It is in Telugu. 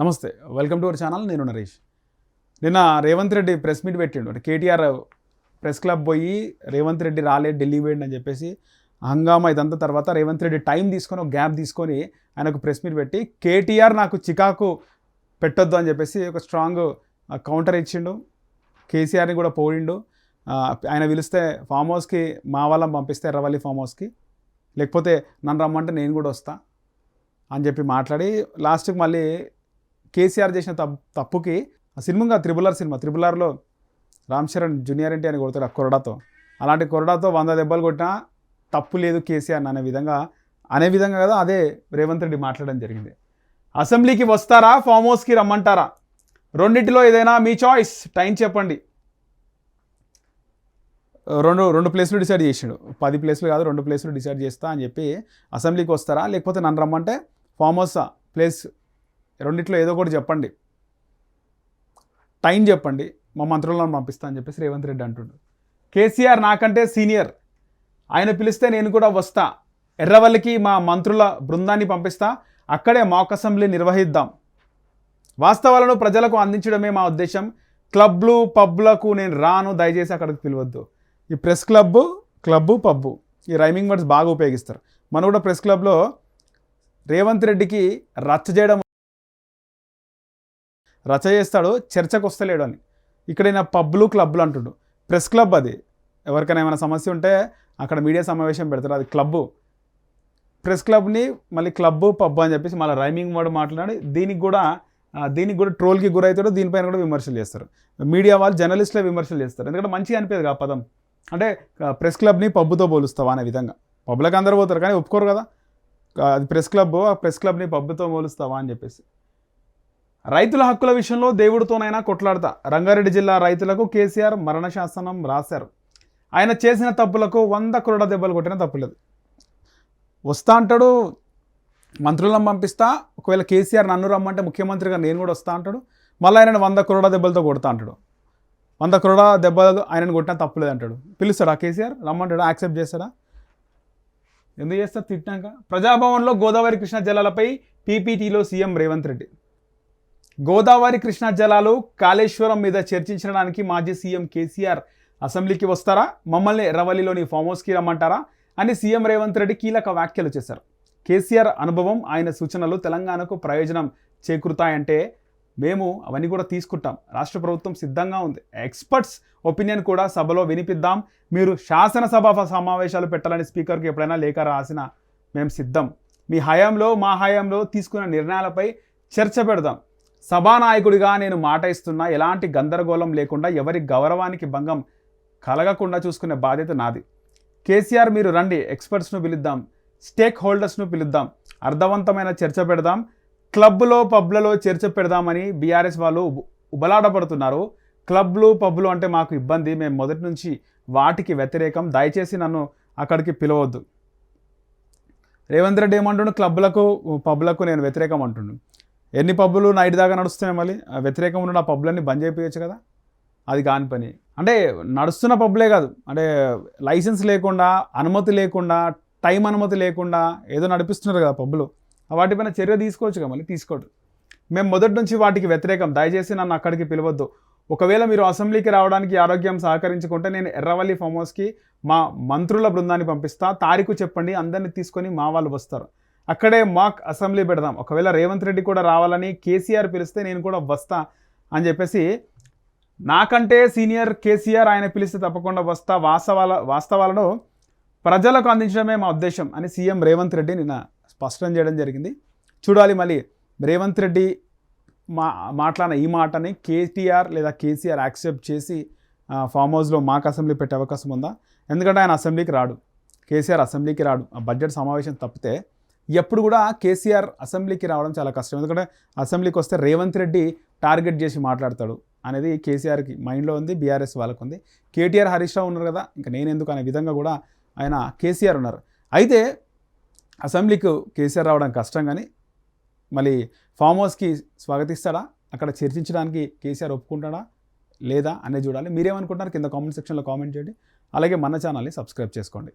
నమస్తే వెల్కమ్ టు అవర్ ఛానల్ నేను నరేష్. నిన్న రేవంత్ రెడ్డి ప్రెస్ మీట్ పెట్టిండు. అంటే కేటీఆర్ ప్రెస్ క్లబ్ పోయి రేవంత్ రెడ్డి రాలే ఢిల్లీ పోయిండు అని చెప్పేసి హంగామా ఇదంతా తర్వాత రేవంత్ రెడ్డి టైం తీసుకొని ఒక గ్యాప్ తీసుకొని ఆయనకు ప్రెస్ మీట్ పెట్టి కేటీఆర్ నాకు చికాకు పెట్టొద్దు అని చెప్పేసి ఒక స్ట్రాంగ్ కౌంటర్ ఇచ్చిండు. కేసీఆర్ని కూడా పోయిండు. ఆయన పిలిస్తే ఫామ్ హౌస్కి మా వాళ్ళని పంపిస్తే ఎర్రవల్లి ఫామ్ హౌస్కి. లేకపోతే నన్ను రమ్మంటే నేను కూడా వస్తా అని చెప్పి మాట్లాడి లాస్ట్కి మళ్ళీ కేసీఆర్ చేసిన తప్పు తప్పుకి ఆ సినిమా త్రిబులర్ సినిమా త్రిబులర్లో రామ్ చరణ్ జూనియర్ ఎన్టీ అని కొడతాడు ఆ కొరడాతో. అలాంటి కొరడాతో వంద దెబ్బలు కొట్టినా తప్పు లేదు కేసీఆర్ అనే విధంగా అనే విధంగా కదా అదే రేవంత్ రెడ్డి మాట్లాడడం జరిగింది. అసెంబ్లీకి వస్తారా? ఫామ్ హౌస్కి రమ్మంటారా? రెండింటిలో ఏదైనా మీ చాయిస్. టైం చెప్పండి. రెండు రెండు ప్లేస్లు డిసైడ్ చేసిండు. పది ప్లేస్లు కాదు రెండు ప్లేస్లు డిసైడ్ చేస్తా అని చెప్పి అసెంబ్లీకి వస్తారా? లేకపోతే నన్ను రమ్మంటే ఫామ్ హౌస్? ప్లేస్ రెండిట్లో ఏదో ఒకటి చెప్పండి. టైం చెప్పండి. మా మంత్రులను పంపిస్తా అని చెప్పేసి రేవంత్ రెడ్డి అంటుండు కేసీఆర్ నాకంటే సీనియర్. ఆయన పిలిస్తే నేను కూడా వస్తా. ఎర్రవల్లికి మా మంత్రుల బృందాన్ని పంపిస్తా. అక్కడే మాక్ అసెంబ్లీ నిర్వహిద్దాం. వాస్తవాలను ప్రజలకు అందించడమే మా ఉద్దేశం. క్లబ్లు పబ్లకు నేను రాను దయచేసి అక్కడికి పిలవద్దు. ఈ ప్రెస్ క్లబ్ క్లబ్బు పబ్బు ఈ రైమింగ్ వర్డ్స్ బాగా ఉపయోగిస్తారు. మనం కూడా ప్రెస్ క్లబ్లో రేవంత్ రెడ్డికి రచ్చ చేయడం రచ చేస్తాడు చర్చకు వస్తలేడు అని. ఇక్కడ ఈయన పబ్లు క్లబ్లు అంటుండు. ప్రెస్ క్లబ్ అది. ఎవరికైనా ఏమైనా సమస్య ఉంటే అక్కడ మీడియా సమావేశం పెడతారు. అది క్లబ్బు ప్రెస్ క్లబ్ని మళ్ళీ క్లబ్బు పబ్ అని చెప్పేసి మళ్ళీ రైమింగ్ వర్డ్ మాట్లాడి దీనికి కూడా దీనికి కూడా ట్రోల్కి గురవుతాడు. దీనిపైన కూడా విమర్శలు చేస్తారు. మీడియా వాళ్ళు జర్నలిస్టులే విమర్శలు చేస్తారు. ఎందుకంటే మంచిగా అనిపేది ఆ పదం. అంటే ప్రెస్ క్లబ్ని పబ్బుతో పోలుస్తావా అనే విధంగా. పబ్లకు అందరూ పోతారు కానీ ఒప్పుకోరు కదా. అది ప్రెస్ క్లబ్ ఆ ప్రెస్ క్లబ్ని పబ్బుతో పోలుస్తావా అని చెప్పేసి. రైతుల హక్కుల విషయంలో దేవుడితోనైనా కొట్లాడతా. రంగారెడ్డి జిల్లా రైతులకు కేసీఆర్ మరణ శాసనం రాశారు. ఆయన చేసిన తప్పులకు వంద కురడ దెబ్బలు కొట్టిన తప్పులేదు. వస్తా అంటాడు మంత్రులను పంపిస్తా. ఒకవేళ కేసీఆర్ నన్ను రమ్మంటే ముఖ్యమంత్రిగా నేను కూడా వస్తా అంటాడు. మళ్ళీ ఆయన వంద కురడ దెబ్బలతో కొడతా అంటాడు. వంద కురడ దెబ్బలు ఆయనను కొట్టినా తప్పులేదు అంటాడు. పిలుస్తాడా కేసీఆర్? రమ్మంటాడా? యాక్సెప్ట్ చేస్తాడా? ఎందుకు చేస్తా? తిట్టాక ప్రజాభవన్లో గోదావరి కృష్ణా జలాలపై పీపీటీలో సీఎం రేవంత్ రెడ్డి. గోదావరి కృష్ణా జలాలు కాళేశ్వరం మీద చర్చించడానికి మాజీ సీఎం కేసీఆర్ అసెంబ్లీకి వస్తారా? మమ్మల్ని ఎర్రవల్లిలోని ఫామ్ హౌస్కి రమ్మంటారా? అని సీఎం రేవంత్ రెడ్డి కీలక వ్యాఖ్యలు చేశారు. కేసీఆర్ అనుభవం ఆయన సూచనలు తెలంగాణకు ప్రయోజనం చేకూరుతాయంటే మేము అవన్నీ కూడా తీసుకుంటాం. రాష్ట్ర ప్రభుత్వం సిద్ధంగా ఉంది. ఎక్స్పర్ట్స్ ఒపీనియన్ కూడా సభలో వినిపిద్దాం. మీరు శాసనసభ సమావేశాలు పెట్టాలని స్పీకర్కి ఎప్పుడైనా లేఖ రాసినా మేము సిద్ధం. మీ హయాంలో మా హయాంలో తీసుకున్న నిర్ణయాలపై చర్చ పెడదాం. సభానాయకుడిగా నేను మాట ఇస్తున్నా ఎలాంటి గందరగోళం లేకుండా ఎవరి గౌరవానికి భంగం కలగకుండా చూసుకునే బాధ్యత నాది. కేసీఆర్ మీరు రండి ఎక్స్పర్ట్స్ను పిలుద్దాం స్టేక్ హోల్డర్స్ను పిలుద్దాం అర్థవంతమైన చర్చ పెడదాం క్లబ్లో పబ్లలో చర్చ పెడదామని బీఆర్ఎస్ వాళ్ళు ఉబలాడపడుతున్నారు క్లబ్లు పబ్లు అంటే మాకు ఇబ్బంది మేము మొదటి నుంచి వాటికి వ్యతిరేకం దయచేసి నన్ను అక్కడికి పిలవద్దు. రేవంత్ రెడ్డి ఏమంటుండు? క్లబ్లకు పబ్లకు నేను వ్యతిరేకం అంటుండు. ఎన్ని పబ్బులు నైట్ దాకా నడుస్తున్నాయి మళ్ళీ? వ్యతిరేకం ఉన్న ఆ పబ్బులన్నీ బంద్ చేయించచ్చు కదా? అది కాని పని. అంటే నడుస్తున్న పబ్బులే కాదు. అంటే లైసెన్స్ లేకుండా అనుమతి లేకుండా టైం అనుమతి లేకుండా ఏదో నడిపిస్తున్నారు కదా పబ్బులు. వాటిపైన చర్య తీసుకోవచ్చు కదా మళ్ళీ? తీసుకోడు మేము మొదటి నుంచి వాటికి వ్యతిరేకం. దయచేసి నన్ను అక్కడికి పిలవద్దు. ఒకవేళ మీరు అసెంబ్లీకి రావడానికి ఆరోగ్యం సహకరించుకుంటే నేను ఎర్రవల్లి ఫామ్ హౌస్కి మా మంత్రుల బృందాన్ని పంపిస్తా. తారీఖు చెప్పండి. అందరిని తీసుకొని మా వాళ్ళు వస్తారు. అక్కడే మాక్ అసెంబ్లీ పెడదాం. ఒకవేళ రేవంత్ రెడ్డి కూడా రావాలని కేసీఆర్ పిలిస్తే నేను కూడా వస్తా అని చెప్పేసి నాకంటే సీనియర్ కేసీఆర్ ఆయన పిలిస్తే తప్పకుండా వస్తా. వాస్తవాల వాస్తవాలను ప్రజలకు అందించడమే మా ఉద్దేశం అని సీఎం రేవంత్ రెడ్డి నిన్న స్పష్టం చేయడం జరిగింది. చూడాలి మళ్ళీ రేవంత్ రెడ్డి మా మాట్లాడిన ఈ మాటని కేటీఆర్ లేదా కేసీఆర్ యాక్సెప్ట్ చేసి ఫామ్ హౌస్లో మాకు అసెంబ్లీ పెట్టే అవకాశం ఉందా? ఎందుకంటే ఆయన అసెంబ్లీకి రాడు. కేసీఆర్ అసెంబ్లీకి రాడు. ఆ బడ్జెట్ సమావేశం తప్పితే ఎప్పుడు కూడా కేసీఆర్ అసెంబ్లీకి రావడం చాలా కష్టం. ఎందుకంటే అసెంబ్లీకి వస్తే రేవంత్ రెడ్డి టార్గెట్ చేసి మాట్లాడతాడు అనేది కేసీఆర్కి మైండ్లో ఉంది బీఆర్ఎస్ వాళ్ళకు ఉంది. కేటీఆర్ హరీష్ రావు ఉన్నారు కదా ఇంకా నేను ఎందుకు అనే విధంగా కూడా ఆయన కేసీఆర్ ఉన్నారు. అయితే అసెంబ్లీకి కేసీఆర్ రావడం కష్టం కానీ మళ్ళీ ఫామ్ హౌస్కి స్వాగతిస్తాడా? అక్కడ చర్చించడానికి కేసీఆర్ ఒప్పుకుంటాడా? లేదా అనేది చూడాలి. మీరేమనుకుంటున్నారు? కింద కామెంట్ సెక్షన్లో కామెంట్ చేయండి. అలాగే మన ఛానల్ని సబ్స్క్రైబ్ చేసుకోండి.